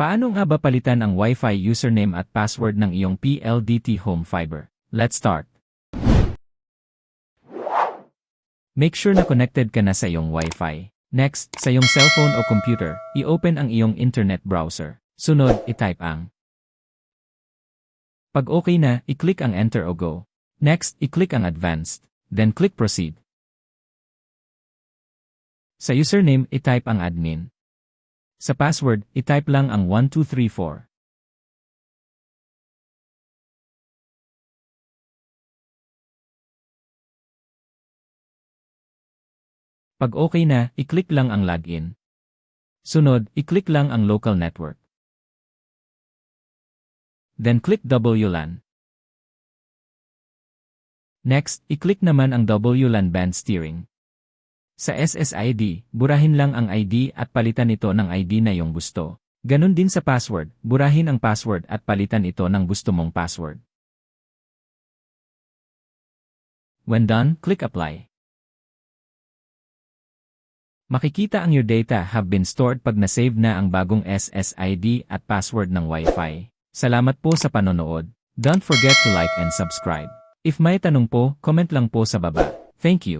Paano nga ba palitan ang Wi-Fi username at password ng iyong PLDT Home Fiber? Let's start. Make sure na connected ka na sa iyong Wi-Fi. Next, sa iyong cellphone o computer, i-open ang iyong internet browser. Sunod, i-type ang. Pag okay na, i-click ang enter o go. Next, i-click ang advanced. Then click proceed. Sa username, i-type ang admin. Sa password, i-type lang ang 1234. Pag okay na, i-click lang ang login. Sunod, i-click lang ang local network. Then click WLAN. Next, i-click naman ang WLAN band steering. Sa SSID, burahin lang ang ID at palitan ito ng ID na iyong gusto. Ganon din sa password, burahin ang password at palitan ito ng gusto mong password. When done, click Apply. Makikita ang your data have been stored pag na-save na ang bagong SSID at password ng Wi-Fi. Salamat po sa panonood. Don't forget to like and subscribe. If may tanong po, comment lang po sa baba. Thank you.